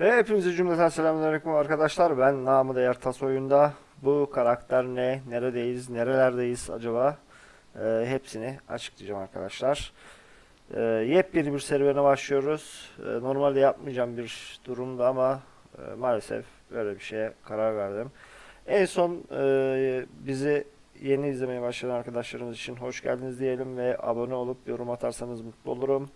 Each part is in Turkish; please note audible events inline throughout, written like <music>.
Ve hepinize cümleten selamünaleyküm arkadaşlar. Ben Namı Değer Tas oyunda. Bu karakter ne? Neredeyiz? Nerelerdeyiz acaba? Ee, hepsini açıklayacağım arkadaşlar. Ee, yepyeni bir serüvene başlıyoruz. Ee, normalde yapmayacağım bir durumda ama e, maalesef böyle bir şeye karar verdim. En son e, bizi yeni izlemeye başlayan arkadaşlarımız için hoş geldiniz diyelim ve abone olup yorum atarsanız mutlu olurum.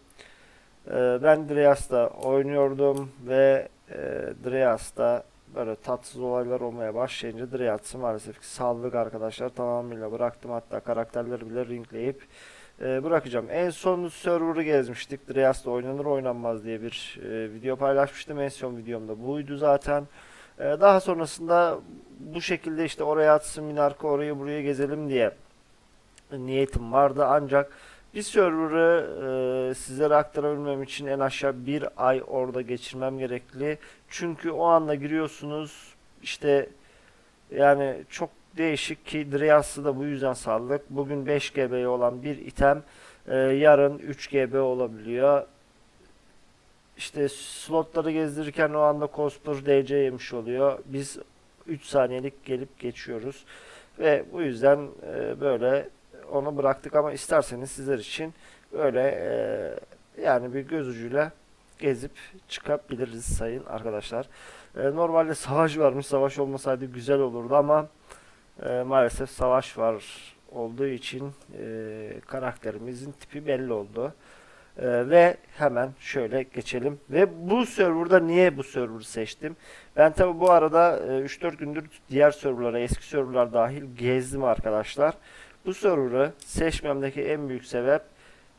Ben Dreas'ta oynuyordum ve e, Dreas'ta böyle tatsız olaylar olmaya başlayınca Dreas'ı maalesef ki saldık arkadaşlar. Tamamıyla bıraktım. Hatta karakterleri bile ringleyip e, bırakacağım. En son server'ı gezmiştik. Dreas'ta oynanır oynanmaz diye bir e, video paylaşmıştım. En son videomda buydu zaten. E, Daha sonrasında bu şekilde işte oraya atsın Minarka orayı buraya gezelim diye niyetim vardı. Ancak bir server'ı e, sizlere aktarabilmem için en aşağı bir ay orada geçirmem gerekli. Çünkü o anda giriyorsunuz işte yani çok değişik ki Drias'ı da bu yüzden saldık. Bugün 5 GB olan bir item e, yarın 3 GB olabiliyor. İşte slotları gezdirirken o anda Cosper DC yemiş oluyor. Biz 3 saniyelik gelip geçiyoruz. Ve bu yüzden e, böyle onu bıraktık ama isterseniz sizler için böyle e, yani bir göz ucuyla gezip çıkabiliriz sayın arkadaşlar. E, normalde savaş varmış. Savaş olmasaydı güzel olurdu ama e, maalesef savaş var olduğu için karakterimizin tipi belli oldu. Ve hemen şöyle geçelim. Ve bu serverda niye bu server'ı seçtim? Ben tabi bu arada e, 3-4 gündür diğer serverlara, eski serverlar dahil gezdim arkadaşlar. Bu server'ı seçmemdeki en büyük sebep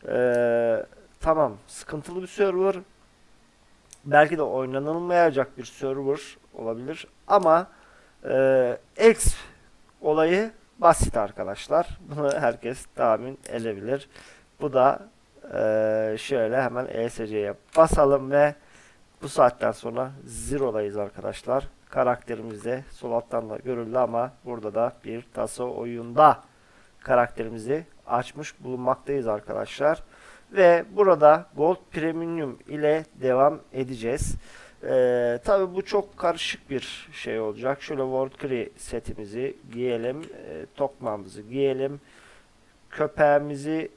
eee, tamam sıkıntılı bir server belki de oynanılmayacak bir server olabilir ama eee X olayı basit arkadaşlar. <laughs> Bunu herkes tahmin edebilir. Bu da eee, şöyle hemen ESC'ye basalım ve bu saatten sonra Zero'dayız arkadaşlar. Karakterimiz de sol alttan da görüldü ama burada da bir taso oyunda karakterimizi açmış bulunmaktayız arkadaşlar. Ve burada Gold Premium ile devam edeceğiz. Ee, Tabi bu çok karışık bir şey olacak. Şöyle World Cree setimizi giyelim. E, tokmamızı giyelim. Köpeğimizi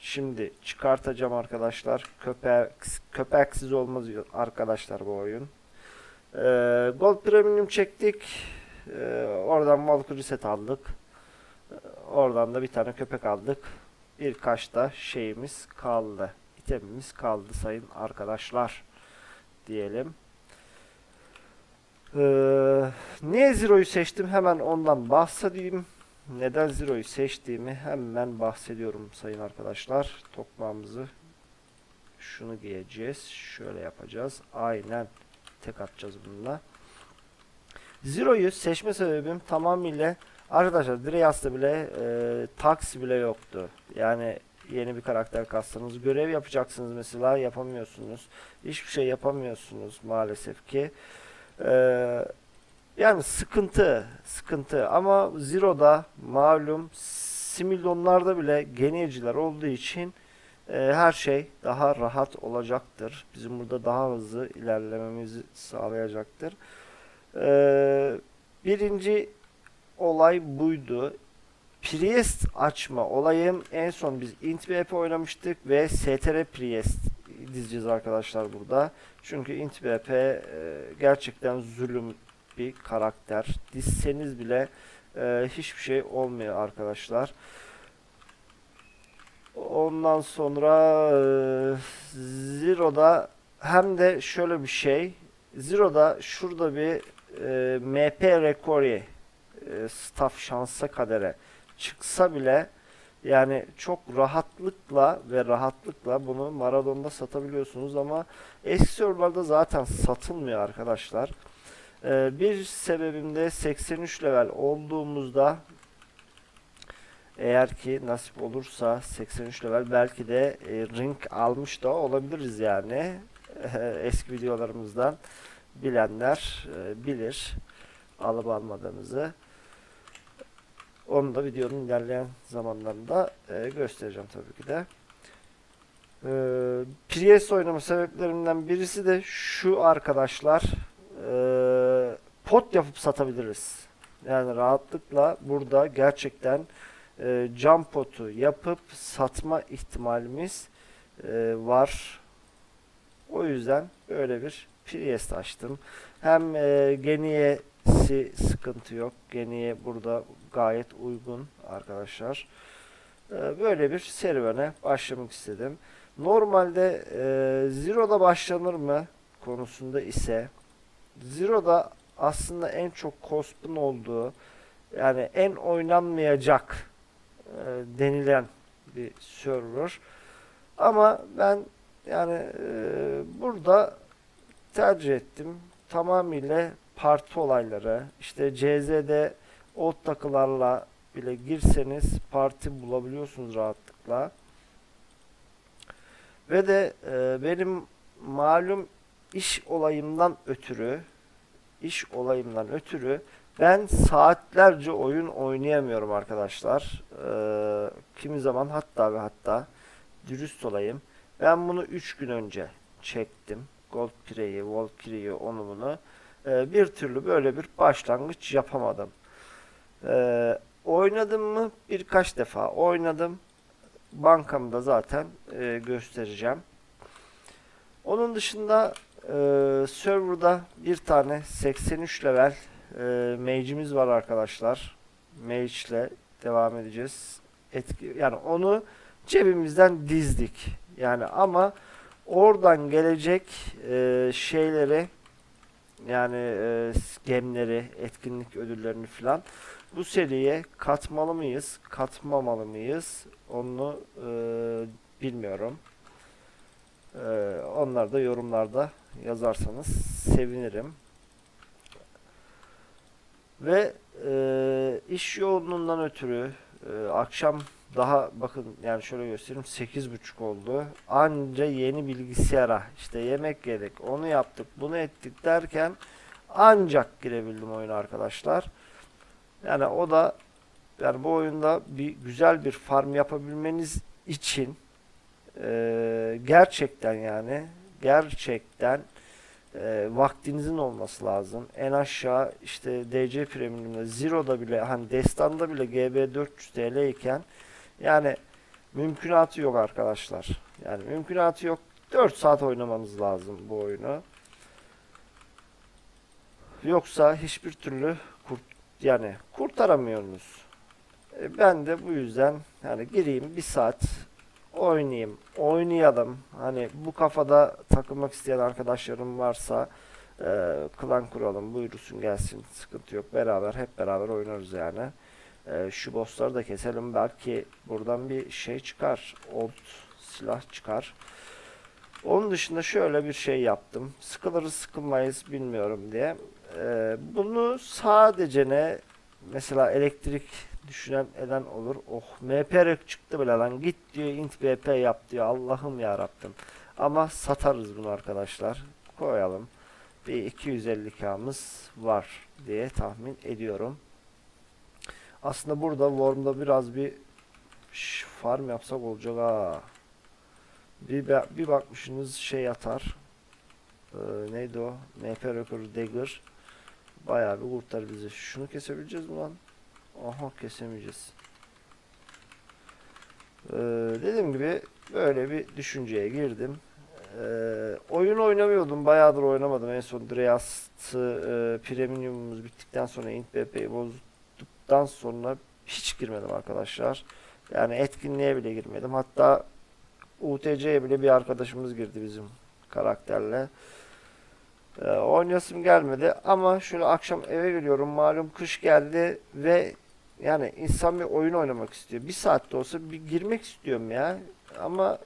şimdi çıkartacağım arkadaşlar. Köpek, köpeksiz olmaz arkadaşlar bu oyun. Ee, Gold Premium çektik. Ee, oradan Valkyrie set aldık. Oradan da bir tane köpek aldık. Birkaç da şeyimiz kaldı. İtemimiz kaldı sayın arkadaşlar. Diyelim. Ee, niye Zero'yu seçtim? Hemen ondan bahsedeyim. Neden Zero'yu seçtiğimi hemen bahsediyorum sayın arkadaşlar. Tokmağımızı şunu giyeceğiz. Şöyle yapacağız. Aynen tek atacağız bununla. Zero'yu seçme sebebim tamamıyla Arkadaşlar Dreyas'ta bile e, taksi bile yoktu. Yani yeni bir karakter kastınız. Görev yapacaksınız mesela yapamıyorsunuz. Hiçbir şey yapamıyorsunuz maalesef ki. E, yani sıkıntı, sıkıntı. Ama Zero'da malum simülasyonlarda bile geniyeciler olduğu için e, her şey daha rahat olacaktır. Bizim burada daha hızlı ilerlememizi sağlayacaktır. E, birinci olay buydu. Priest açma olayım en son biz int BP oynamıştık ve str Priest dizeceğiz arkadaşlar burada. Çünkü int BP e, gerçekten zulüm bir karakter. Dizseniz bile e, hiçbir şey olmuyor arkadaşlar. Ondan sonra e, Zero'da hem de şöyle bir şey. Zero'da şurada bir e, MP Rekori e, staff şansa kadere çıksa bile yani çok rahatlıkla ve rahatlıkla bunu Maradon'da satabiliyorsunuz ama eski serverlarda zaten satılmıyor arkadaşlar. Ee, bir sebebim de 83 level olduğumuzda eğer ki nasip olursa 83 level belki de e, ring almış da olabiliriz yani. <laughs> eski videolarımızdan bilenler e, bilir alıp almadığımızı. Onu da videonun ilerleyen zamanlarında e, göstereceğim tabii ki de. Ee, Priest oynama sebeplerimden birisi de şu arkadaşlar. Ee, pot yapıp satabiliriz. Yani rahatlıkla burada gerçekten e, cam potu yapıp satma ihtimalimiz e, var. O yüzden böyle bir Priest açtım. Hem e, geniyesi sıkıntı yok. Geniye burada gayet uygun arkadaşlar. E, böyle bir serüvene başlamak istedim. Normalde e, Zero'da başlanır mı konusunda ise Zero'da aslında en çok cosp'un olduğu yani en oynanmayacak e, denilen bir server. Ama ben yani e, burada tercih ettim. Tamamıyla parti olayları işte CZ'de o takılarla bile girseniz parti bulabiliyorsunuz rahatlıkla. Ve de e, benim malum iş olayımdan ötürü iş olayımdan ötürü ben saatlerce oyun oynayamıyorum arkadaşlar. Ee, kimi zaman hatta ve hatta dürüst olayım. Ben bunu 3 gün önce çektim. Gold Pire'yi, Valkyrie'yi, onu bunu. Ee, bir türlü böyle bir başlangıç yapamadım. Ee, oynadım mı? Birkaç defa oynadım. Bankamda zaten e, göstereceğim. Onun dışında e, serverda bir tane 83 level e, mage'imiz var arkadaşlar. Mage ile devam edeceğiz. Etki, yani onu cebimizden dizdik. Yani ama oradan gelecek e, şeyleri yani e, gemleri, etkinlik ödüllerini falan bu seriye katmalı mıyız, katmamalı mıyız onu e, bilmiyorum. E, onlar da yorumlarda yazarsanız sevinirim. Ve e, iş yoğunluğundan ötürü e, akşam daha bakın yani şöyle göstereyim 8.30 oldu. Anca yeni bilgisayara işte yemek yedik onu yaptık bunu ettik derken ancak girebildim oyuna arkadaşlar. Yani o da yani bu oyunda bir güzel bir farm yapabilmeniz için e, gerçekten yani gerçekten e, vaktinizin olması lazım. En aşağı işte DC Premium'da Zero'da bile hani Destan'da bile GB 400 TL iken yani mümkünatı yok arkadaşlar. Yani mümkünatı yok. 4 saat oynamanız lazım bu oyunu. Yoksa hiçbir türlü yani kurtaramıyorsunuz. E, ben de bu yüzden yani gireyim bir saat oynayayım, oynayalım. Hani bu kafada takılmak isteyen arkadaşlarım varsa e, klan kuralım, buyursun gelsin, sıkıntı yok. Beraber, hep beraber oynarız yani. E, şu bossları da keselim, belki buradan bir şey çıkar, old silah çıkar. Onun dışında şöyle bir şey yaptım. Sıkılırız sıkılmayız bilmiyorum diye. E, bunu sadece ne mesela elektrik düşünen eden olur. Oh MP çıktı bile lan. Git diyor int BP yap diyor. Allah'ım ya Rabbim. Ama satarız bunu arkadaşlar. Koyalım. Bir 250k'mız var diye tahmin ediyorum. Aslında burada Worm'da biraz bir farm yapsak olacak ha. Bir, bir bakmışsınız şey atar. Ee, neydi o? MP Record Dagger. Bayağı bir kurtar bizi. Şunu kesebileceğiz mi lan? Aha kesemeyeceğiz. Ee, dediğim gibi böyle bir düşünceye girdim. Ee, oyun oynamıyordum. Bayağıdır oynamadım. En son Dreas'ı e, premiumumuz bittikten sonra Int bozduktan sonra hiç girmedim arkadaşlar. Yani etkinliğe bile girmedim. Hatta UTC'ye bile bir arkadaşımız girdi bizim karakterle. Ee, oynayasım gelmedi ama şöyle akşam eve geliyorum malum kış geldi ve yani insan bir oyun oynamak istiyor. Bir saatte olsa bir girmek istiyorum ya. Ama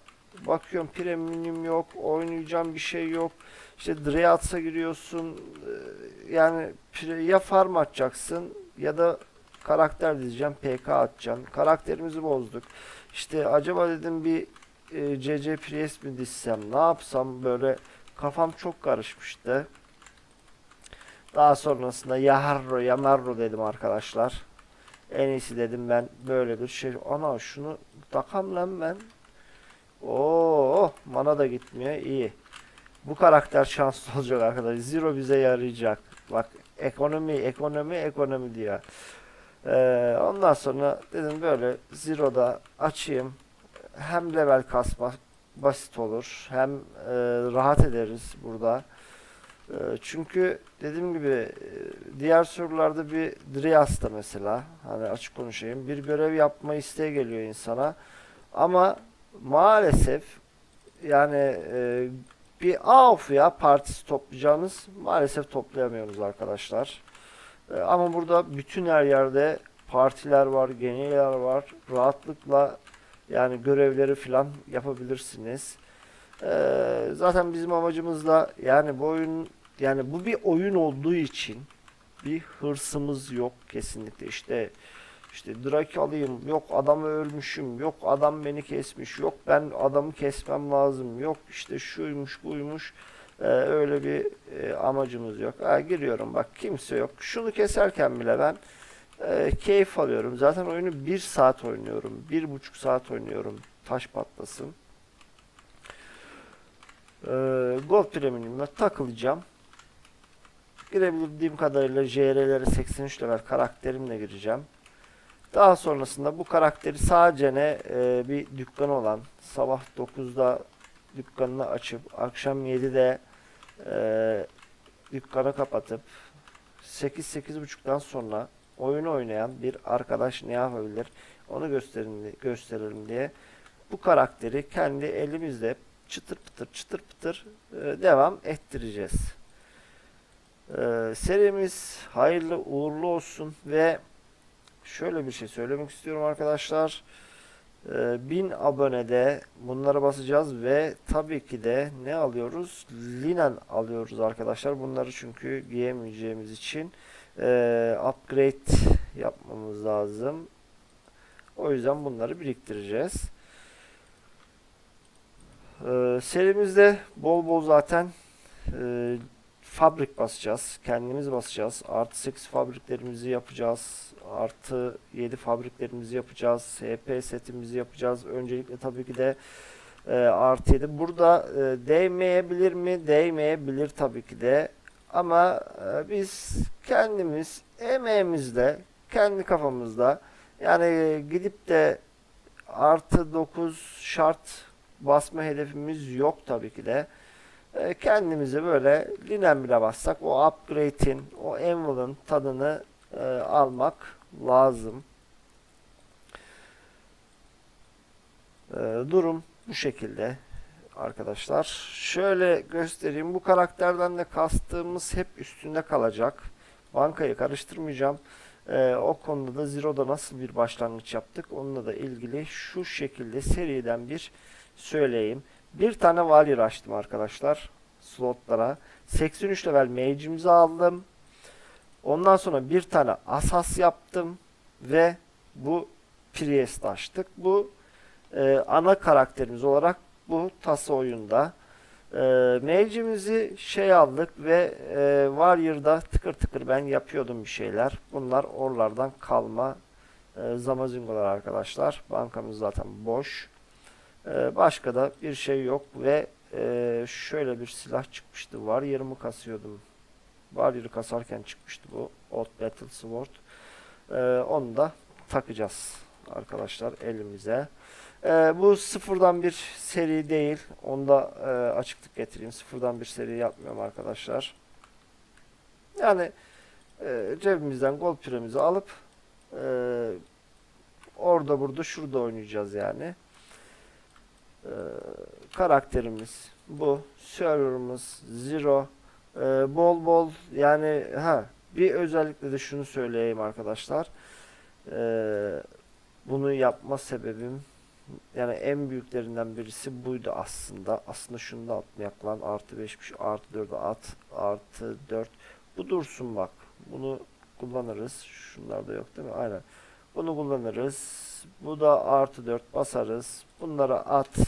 bakıyorum premium yok, oynayacağım bir şey yok. İşte Dreats'a giriyorsun. Ee, yani ya farm atacaksın ya da karakter diyeceğim PK atacaksın. Karakterimizi bozduk. İşte acaba dedim bir e, CC Priest mi dizsem ne yapsam böyle kafam çok karışmıştı. Daha sonrasında Yaharro Yamarro dedim arkadaşlar. En iyisi dedim ben böyle bir şey. Ana şunu takam lan ben. Oo, mana da gitmiyor. iyi. Bu karakter şanslı <laughs> olacak arkadaşlar. Zero bize yarayacak. Bak ekonomi, ekonomi, ekonomi diyor. Ee, ondan sonra dedim böyle Zero'da açayım. Hem level kasma basit olur. Hem e, rahat ederiz burada. E, çünkü dediğim gibi e, diğer sorularda bir Drias'ta mesela hani açık konuşayım bir görev yapma isteği geliyor insana. Ama maalesef yani e, bir AOF ya partisi toplayacağınız maalesef toplayamıyoruz arkadaşlar. E, ama burada bütün her yerde partiler var, genyeler var. Rahatlıkla yani görevleri falan yapabilirsiniz. E, zaten bizim amacımız da yani bu oyun yani bu bir oyun olduğu için bir hırsımız yok kesinlikle. İşte işte Drake alayım, yok adamı ölmüşüm, yok adam beni kesmiş, yok ben adamı kesmem lazım, yok işte şuymuş buymuş. Ee, öyle bir e, amacımız yok. Ha, giriyorum bak kimse yok. Şunu keserken bile ben e, keyif alıyorum. Zaten oyunu bir saat oynuyorum. Bir buçuk saat oynuyorum. Taş patlasın. Ee, Gold Premium'la takılacağım. Girebildiğim kadarıyla JR'lere 83 level karakterimle gireceğim. Daha sonrasında bu karakteri sadece ne e, bir dükkanı olan sabah 9'da dükkanını açıp akşam 7'de e, dükkanı kapatıp 8-8.30'dan sonra oyunu oynayan bir arkadaş ne yapabilir onu gösterin, gösterelim diye bu karakteri kendi elimizle çıtır pıtır çıtır pıtır e, devam ettireceğiz. E, serimiz hayırlı uğurlu olsun ve şöyle bir şey söylemek istiyorum arkadaşlar. Ee, 1000 abonede bunlara basacağız ve tabii ki de ne alıyoruz? Linen alıyoruz arkadaşlar. Bunları çünkü giyemeyeceğimiz için ee, upgrade yapmamız lazım. O yüzden bunları biriktireceğiz. Ee, serimizde bol bol zaten e, fabrik basacağız. Kendimiz basacağız. Artı 8 fabriklerimizi yapacağız. Artı 7 fabriklerimizi yapacağız. SP setimizi yapacağız. Öncelikle tabii ki de e, artı 7. Burada e, değmeyebilir mi? Değmeyebilir tabii ki de. Ama e, biz kendimiz emeğimizle, kendi kafamızda yani gidip de artı 9 şart basma hedefimiz yok tabii ki de. E, kendimize böyle linen bile bassak o upgrade'in, o Anvil'ın tadını e, almak lazım. Durum bu şekilde arkadaşlar. Şöyle göstereyim. Bu karakterden de kastığımız hep üstünde kalacak. Bankayı karıştırmayacağım. E, o konuda da Zero'da nasıl bir başlangıç yaptık onunla da ilgili şu şekilde seriden bir söyleyeyim. Bir tane Warrior açtım arkadaşlar slotlara. 83 level mage'imizi aldım. Ondan sonra bir tane asas yaptım ve bu Priest açtık. Bu e, ana karakterimiz olarak bu tasa oyunda. E, mage'imizi şey aldık ve e, Warrior'da tıkır tıkır ben yapıyordum bir şeyler. Bunlar oralardan kalma e, zamazingolar arkadaşlar. Bankamız zaten boş. E, başka da bir şey yok ve e, şöyle bir silah çıkmıştı. Var yarımı kasıyordum. Var yarı kasarken çıkmıştı bu. Old Battle Sword. E, onu da takacağız arkadaşlar elimize. E, bu sıfırdan bir seri değil. Onu da e, açıklık getireyim. Sıfırdan bir seri yapmıyorum arkadaşlar. Yani e, cebimizden gol piremizi alıp e, orada burada şurada oynayacağız yani. Ee, karakterimiz bu. Server'ımız Zero. Ee, bol bol yani ha bir özellikle de şunu söyleyeyim arkadaşlar. Ee, bunu yapma sebebim yani en büyüklerinden birisi buydu aslında. Aslında şunu da atmayak lan artı 5'miş artı 4'e at artı 4. Bu dursun bak. Bunu kullanırız. Şunlar da yok değil mi? Aynen. Bunu kullanırız. Bu da artı 4 basarız. Bunlara at.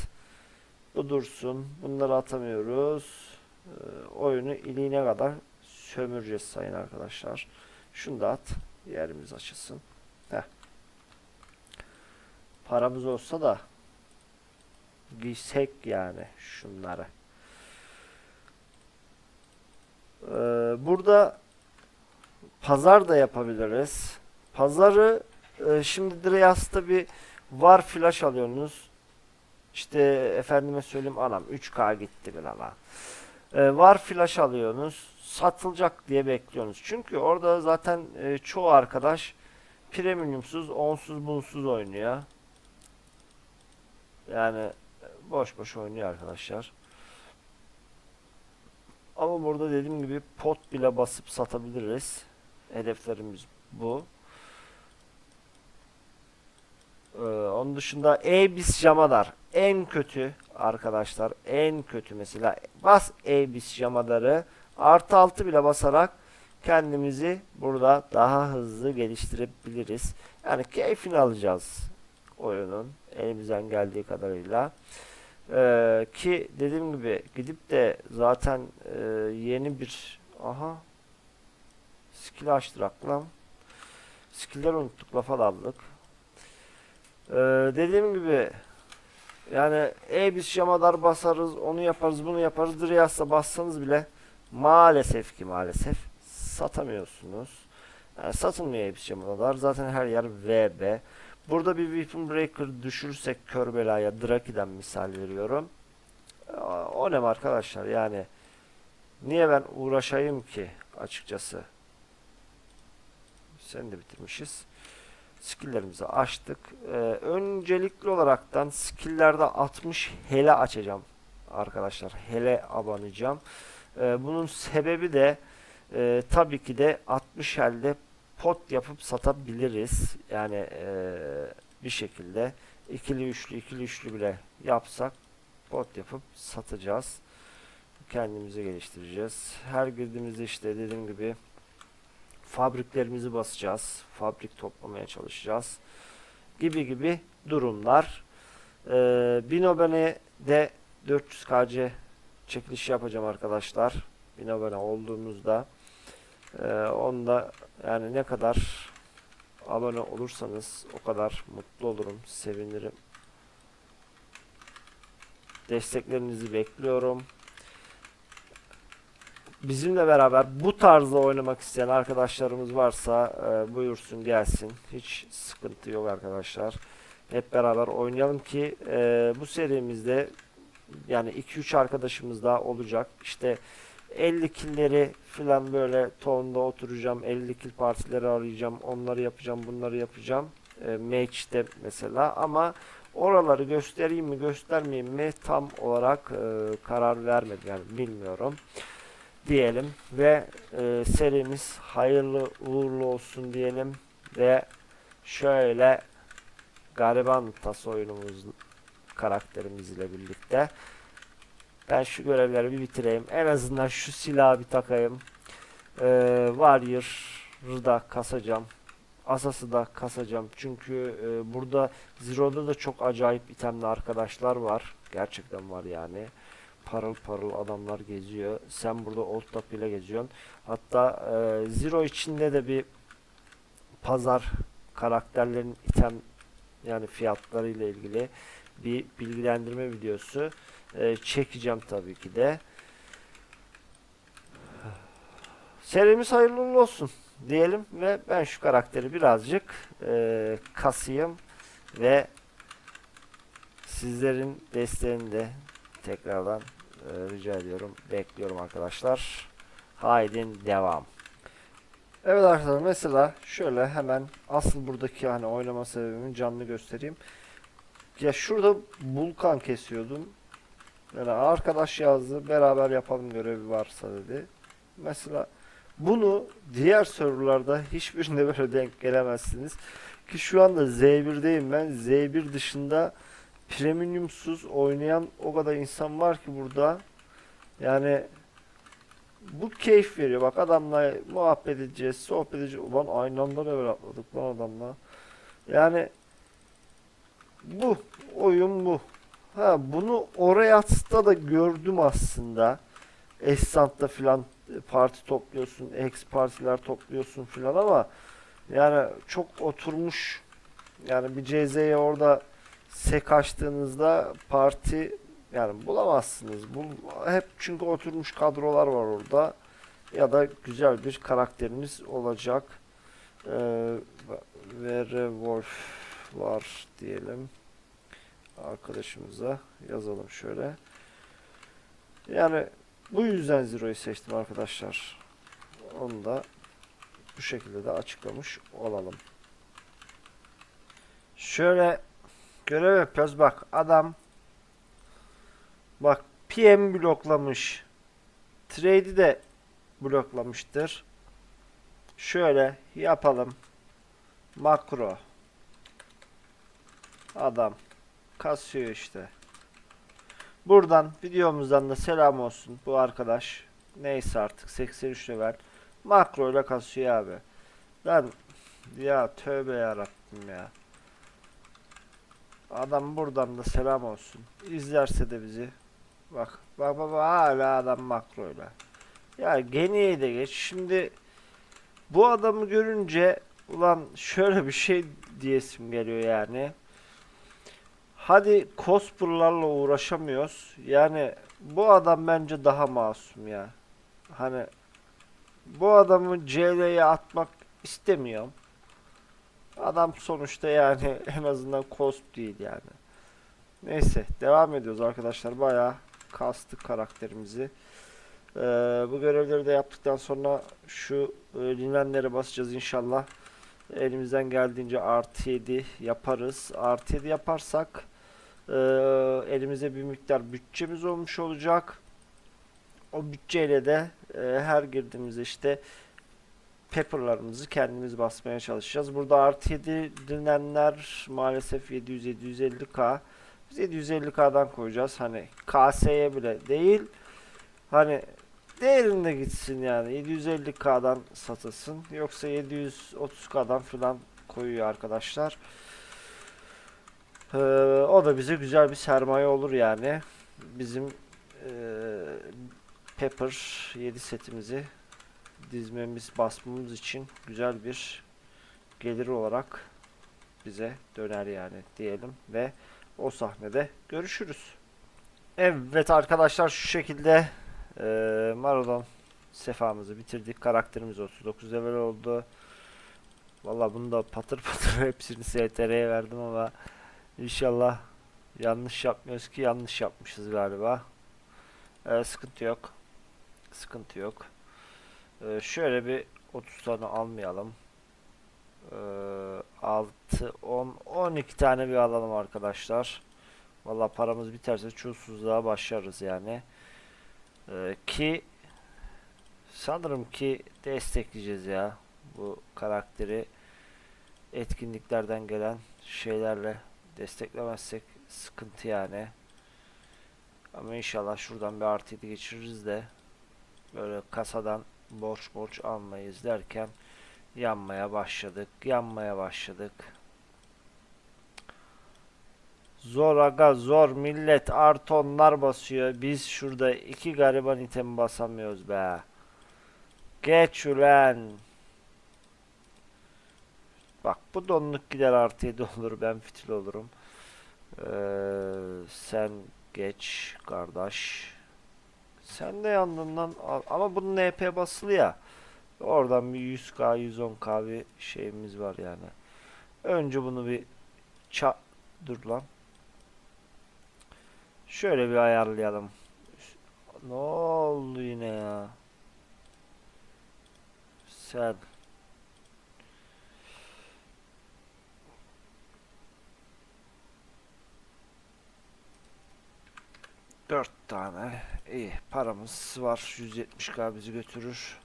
Bu dursun. Bunları atamıyoruz. Ee, oyunu iliğine kadar sömüreceğiz sayın arkadaşlar. Şunu da at. Yerimiz açılsın. Paramız olsa da giysek yani şunları. Ee, burada pazar da yapabiliriz. Pazarı e, şimdi Dreyas'ta bir var flash alıyorsunuz. İşte efendime söyleyeyim anam 3K gitti bir ana. Ee, var flash alıyorsunuz. Satılacak diye bekliyorsunuz. Çünkü orada zaten e, çoğu arkadaş premiumsuz, onsuz, bunsuz oynuyor. Yani boş boş oynuyor arkadaşlar. Ama burada dediğim gibi pot bile basıp satabiliriz. Hedeflerimiz bu. Ee, onun dışında Abis Jamadar en kötü arkadaşlar en kötü mesela bas Abis Jamadar'ı artı altı bile basarak kendimizi burada daha hızlı geliştirebiliriz. Yani keyfini alacağız oyunun elimizden geldiği kadarıyla. Ee, ki dediğim gibi gidip de zaten e, yeni bir aha skill açtırak lan. Skill'ler unuttuk lafa daldık. Ee, dediğim gibi yani e biz şamadar basarız onu yaparız bunu yaparız Driyas'ta bassanız bile maalesef ki maalesef satamıyorsunuz. Yani satılmıyor e biz şamadar zaten her yer VB. Burada bir Weapon Breaker düşürsek kör belaya Draki'den misal veriyorum. O ne arkadaşlar yani niye ben uğraşayım ki açıkçası. Sen de bitirmişiz. Skill'lerimizi açtık. Ee, öncelikli olaraktan skill'lerde 60 hele açacağım arkadaşlar. Hele abanacağım. Ee, bunun sebebi de e, tabii ki de 60 elde pot yapıp satabiliriz. Yani e, bir şekilde ikili üçlü ikili üçlü bile yapsak pot yapıp satacağız. Kendimizi geliştireceğiz. Her girdiğimizde işte dediğim gibi fabriklerimizi basacağız. Fabrik toplamaya çalışacağız. Gibi gibi durumlar. Ee, Binobene de 400 KC çekiliş yapacağım arkadaşlar. Binobene olduğumuzda ee, onda yani ne kadar abone olursanız o kadar mutlu olurum, sevinirim. Desteklerinizi bekliyorum. Bizimle beraber bu tarzda oynamak isteyen arkadaşlarımız varsa e, buyursun gelsin. Hiç sıkıntı yok arkadaşlar. Hep beraber oynayalım ki e, bu serimizde yani 2-3 arkadaşımız daha olacak. İşte 50 killeri falan böyle tonda oturacağım. 50 kill partileri arayacağım. Onları yapacağım, bunları yapacağım. E, match'te mesela ama oraları göstereyim mi, göstermeyeyim mi tam olarak e, karar vermedim. Yani bilmiyorum diyelim ve e, serimiz hayırlı uğurlu olsun diyelim ve şöyle gariban tas oyunumuz karakterimizle birlikte ben şu görevleri bir bitireyim. En azından şu silahı bir takayım. Ee, Warrior'ı da kasacağım. Asas'ı da kasacağım. Çünkü e, burada Zero'da da çok acayip itemli arkadaşlar var. Gerçekten var yani. Parıl parıl adamlar geziyor. Sen burada old top ile geziyorsun. Hatta e, Zero içinde de bir pazar karakterlerin item yani fiyatları ile ilgili bir bilgilendirme videosu e, çekeceğim tabii ki de. Serimiz hayırlı olsun diyelim ve ben şu karakteri birazcık e, kasayım ve sizlerin desteğini de tekrardan e, rica ediyorum. Bekliyorum arkadaşlar. Haydi devam. Evet arkadaşlar mesela şöyle hemen asıl buradaki hani oynama sebebimi canlı göstereyim. Ya şurada vulkan kesiyordum. Yani arkadaş yazdı beraber yapalım görevi varsa dedi. Mesela bunu diğer serverlarda <laughs> hiçbirinde böyle denk gelemezsiniz. Ki şu anda Z1'deyim ben. Z1 dışında premiumsuz oynayan o kadar insan var ki burada. Yani bu keyif veriyor. Bak adamla muhabbet edeceğiz, sohbet edeceğiz. Ulan aynı anda level atladık lan adamla. Yani bu oyun bu. Ha bunu oraya atsta da gördüm aslında. Esant'ta filan parti topluyorsun, ex partiler topluyorsun filan ama yani çok oturmuş yani bir CZ'ye orada sek açtığınızda parti yani bulamazsınız. Bu hep çünkü oturmuş kadrolar var orada. Ya da güzel bir karakteriniz olacak. Ee, Werewolf var diyelim. Arkadaşımıza yazalım şöyle. Yani bu yüzden Zero'yu seçtim arkadaşlar. Onu da bu şekilde de açıklamış olalım. Şöyle görev yapıyoruz. Bak adam bak PM bloklamış. Trade'i de bloklamıştır. Şöyle yapalım. Makro. Adam kasıyor işte. Buradan videomuzdan da selam olsun bu arkadaş. Neyse artık 83 level. Makro ile kasıyor abi. Ben ya tövbe yarabbim ya. Adam buradan da selam olsun. İzlerse de bizi. Bak bak bak bak, hala adam makroyla. Ya geniye de geç. Şimdi bu adamı görünce ulan şöyle bir şey diyesim geliyor yani. Hadi cosplay'larla uğraşamıyoruz. Yani bu adam bence daha masum ya. Hani bu adamı CL'ye atmak istemiyorum. Adam sonuçta yani <laughs> en azından cosp değil yani. Neyse devam ediyoruz arkadaşlar. Bayağı kastık karakterimizi. Ee, bu görevleri de yaptıktan sonra şu e, linenlere basacağız inşallah. Elimizden geldiğince artı 7 yaparız. Artı 7 yaparsak e, elimize bir miktar bütçemiz olmuş olacak. O bütçeyle de e, her girdiğimizde işte pepperlarımızı kendimiz basmaya çalışacağız. Burada artı 7 dinlenler maalesef 700-750k. Biz 750k'dan koyacağız. Hani KS'ye bile değil. Hani değerinde gitsin yani. 750k'dan satılsın. Yoksa 730k'dan falan koyuyor arkadaşlar. Ee, o da bize güzel bir sermaye olur yani. Bizim eee Pepper 7 setimizi dizmemiz, basmamız için güzel bir gelir olarak bize döner yani diyelim ve o sahnede görüşürüz. Evet arkadaşlar şu şekilde eee Maradon sefamızı bitirdik. Karakterimiz 39 level oldu. Valla bunu da patır patır <laughs> hepsini STR'ye verdim ama inşallah yanlış yapmıyoruz ki yanlış yapmışız galiba. Ee, sıkıntı yok. Sıkıntı yok. Ee, şöyle bir 30 tane almayalım. Ee, 6, 10, 12 tane bir alalım arkadaşlar. Valla paramız biterse çulsuzluğa başlarız yani. Ee, ki sanırım ki destekleyeceğiz ya bu karakteri etkinliklerden gelen şeylerle desteklemezsek sıkıntı yani. Ama inşallah şuradan bir artı yedi geçiririz de böyle kasadan borç borç almayız derken yanmaya başladık. Yanmaya başladık. Zor aga zor millet artonlar basıyor. Biz şurada iki gariban item basamıyoruz be. Geç ulan. Bak bu donluk gider artı 7 olur ben fitil olurum. Ee, sen geç kardeş. Sen de yandından al. Ama bunun NP basılı ya. Oradan bir 100k 110k bir şeyimiz var yani. Önce bunu bir ça dur lan. Şöyle bir ayarlayalım. Ne oldu yine ya? Sen Dört tane. İyi. Paramız var. 170k bizi götürür.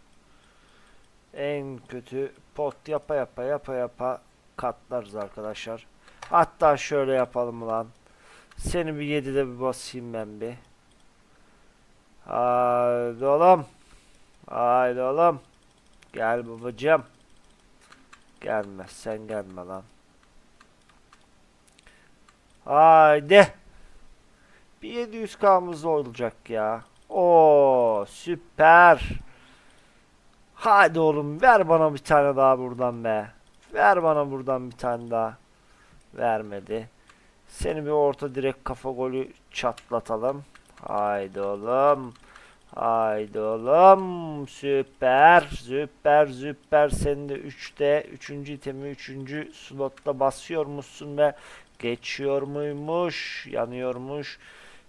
En kötü pot yapa yapa yapa yapa katlarız arkadaşlar. Hatta şöyle yapalım lan. Seni bir 7'de bir basayım ben bir. Haydi oğlum. Haydi oğlum. Gel babacığım. Gelme sen gelme lan. Haydi. Bir 700k'mız olacak ya. Oo süper. Hadi oğlum ver bana bir tane daha buradan be. Ver bana buradan bir tane daha. Vermedi. Seni bir orta direkt kafa golü çatlatalım. Haydi oğlum. Haydi oğlum. Süper. Süper. Süper. Sen de 3'te 3. itemi 3. slotta basıyor musun ve geçiyor muymuş? Yanıyormuş.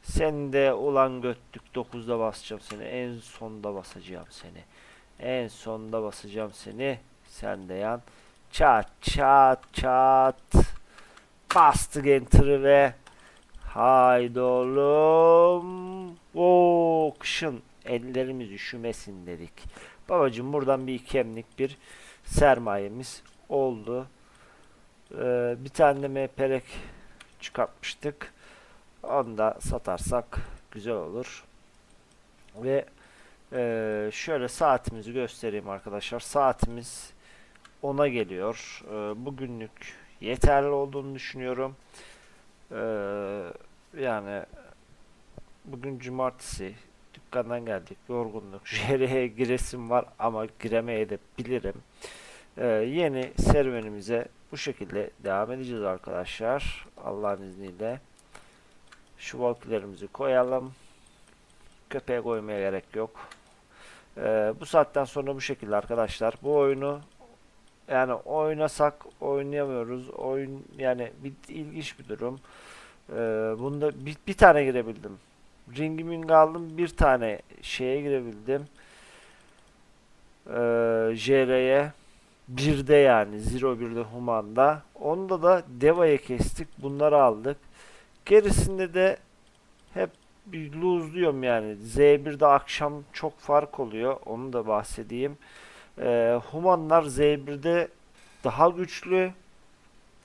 Sen de ulan göttük 9'da basacağım seni. En sonda basacağım seni. En sonda basacağım seni. Sen de yan. Çat çat çat. Bastık enter'ı ve haydi oğlum. Oo kışın ellerimiz üşümesin dedik. Babacım buradan bir iki emlik bir sermayemiz oldu. Ee, bir tane de meperek çıkartmıştık. Onu da satarsak güzel olur. Ve eee, şöyle saatimizi göstereyim arkadaşlar. Saatimiz 10'a geliyor. Eee, bugünlük yeterli olduğunu düşünüyorum. Eee, yani bugün cumartesi dükkandan geldik. Yorgunluk. <laughs> JR'ye giresim var ama giremeye de bilirim. Eee, yeni serüvenimize bu şekilde devam edeceğiz arkadaşlar. Allah'ın izniyle. Şu walklerimizi koyalım. Köpeğe koymaya gerek yok. Ee, bu saatten sonra bu şekilde arkadaşlar. Bu oyunu yani oynasak oynayamıyoruz. Oyun yani bir ilginç bir durum. Ee, bunda bir, bir tane girebildim. Ringimi aldım. Bir tane şeye girebildim. Ee, JR'ye. Birde yani. Zero 1'de Human'da. Onda da Deva'ya kestik. Bunları aldık. Gerisinde de hep bir lose yani. Z1'de akşam çok fark oluyor. Onu da bahsedeyim. Ee, Humanlar Z1'de daha güçlü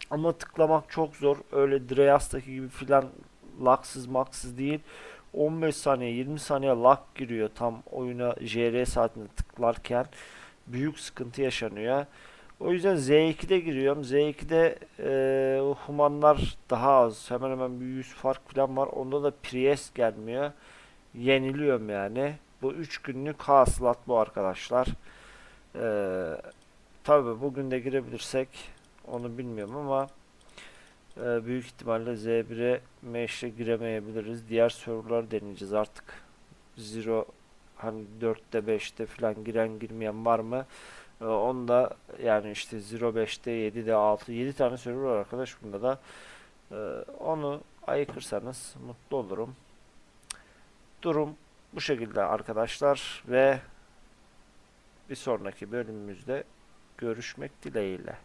ama tıklamak çok zor. Öyle Dreyas'taki gibi filan laksız maksız değil. 15 saniye 20 saniye lag giriyor tam oyuna JR saatinde tıklarken. Büyük sıkıntı yaşanıyor. O yüzden Z2'de giriyorum. Z2'de e, Humanlar daha az. Hemen hemen bir 100 fark falan var. Onda da Priest gelmiyor. Yeniliyorum yani. Bu 3 günlük hasılat bu arkadaşlar. E, tabii bugün de girebilirsek onu bilmiyorum ama e, büyük ihtimalle Z1'e Meş'e giremeyebiliriz. Diğer serverlar deneyeceğiz artık. Zero hani 4'te 5'te falan giren girmeyen var mı? Ee, Onda yani işte 0.5'te 7'de 6 7 tane server var arkadaş bunda da. Ee, Onu ayıkırsanız mutlu olurum. Durum bu şekilde arkadaşlar ve bir sonraki bölümümüzde görüşmek dileğiyle.